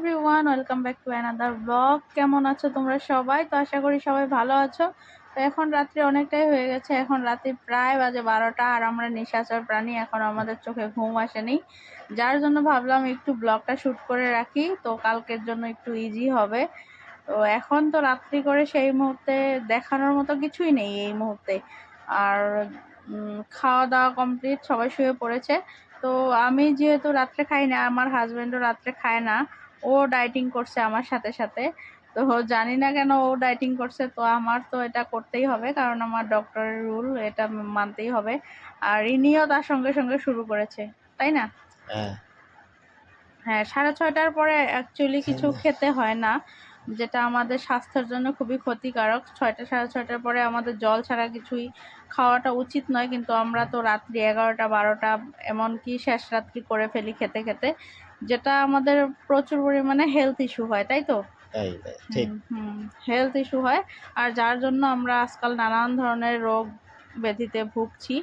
Everyone welcome back to another blog কেমন আছো তোমরা সবাই? তো আশা করি সবাই ভালো আছো। তো এখন রাত্রি অনেকটাই হয়ে গেছে। এখন রাত্রি প্রায় বাজে বারোটা আর আমরা নিশাচর প্রাণী এখন আমাদের চোখে ঘুম আসেনি। যার জন্য ভাবলাম একটু ব্লগটা শ্যুট করে রাখি। তো কালকের জন্য একটু ইজি হবে। তো এখন তো রাত্রি করে সেই মুহূর্তে দেখানোর মতো কিছুই নেই এই মুহূর্তে। আর খাওয়া দাওয়া কমপ্লিট সবাই শুয়ে পড়েছে। তো আমি যেহেতু রাত্রে খাই না, আমার হাজব্যান্ডও রাত্রে খায় না ও ডাইটিং করছে আমার সাথে সাথে। তো জানি না কেন ও ডাইটিং করছে, তো আমার তো এটা করতেই হবে, কারণ আমার ডক্টরের রুল এটা মানতেই হবে। আর ইনিও তার সঙ্গে সঙ্গে শুরু করেছে, তাই না? হ্যাঁ। হ্যাঁ সাড়ে ছয়টার পরে অ্যাকচুয়ালি কিছু খেতে হয় না যেটা আমাদের স্বাস্থ্যের জন্য খুবই ক্ষতিকারক। ছয়টা সাড়ে ছয়টার পরে আমাদের জল ছাড়া কিছুই খাওয়াটা উচিত নয় কিন্তু আমরা তো রাত্রি এগারোটা বারোটা এমনকি শেষ রাত্রি করে ফেলি খেতে খেতে যেটা আমাদের প্রচুর পরিমাণে হেলথ ইস্যু হয় তাই তো? হেলথ ইস্যু হয়। আর যার জন্য আমরা আজকাল নানান ধরনের রোগ ব্যাধিতে ভুগছি।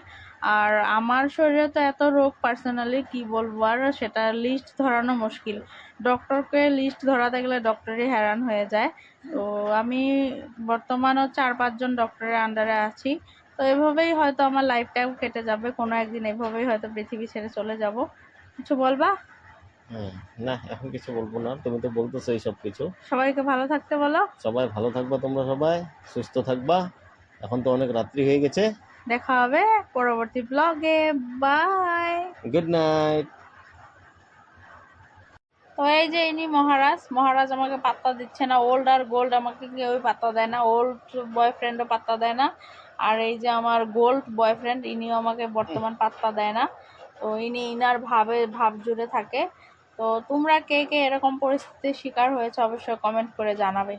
আর আমার শরীরে তো এত রোগ পার্সোনালি কি বলব? আর সেটা লিস্ট ধরানো মুশকিল। ডক্টরকে লিস্ট ধরাতে গেলে ডক্টরই হ্যারান হয়ে যায়। তো আমি বর্তমানও চার পাঁচজন ডক্টরের আন্ডারে আছি। তো এভাবেই হয়তো আমার লাইফটাও কেটে যাবে। কোনো একদিন এভাবেই হয়তো পৃথিবী ছেড়ে চলে যাব। কিছু বলবা? হুম না এখন কিছু বলব না। তুমি তো বলতেছো এই সব কিছু। সবাইকে ভালো থাকতে বলো। সবাই ভালো থাকবা তোমরা সবাই সুস্থ থাকবা। এখন তো অনেক রাত্রি হয়ে গেছে। দেখা হবে পরবর্তী ব্লগে বাই গুড নাইট তো এই যে ইনি মহারাজ মহারাজ আমাকে পাত্তা দিচ্ছে না। ওল্ড আর গোল্ড আমাকে কেউই পাত্তা দেয় না। ওল্ড বয়ফ্রেন্ডও পাত্তা দেয় না। আর এই যে আমার গোল্ড বয়ফ্রেন্ড ইনিও আমাকে বর্তমান পাত্তা দেয় না। তো ইনি ইনার ভাবে ভাব জুড়ে থাকে। তো তোমরা কে কে এরকম পরিস্থিতির শিকার হয়েছে অবশ্যই কমেন্ট করে জানাবে।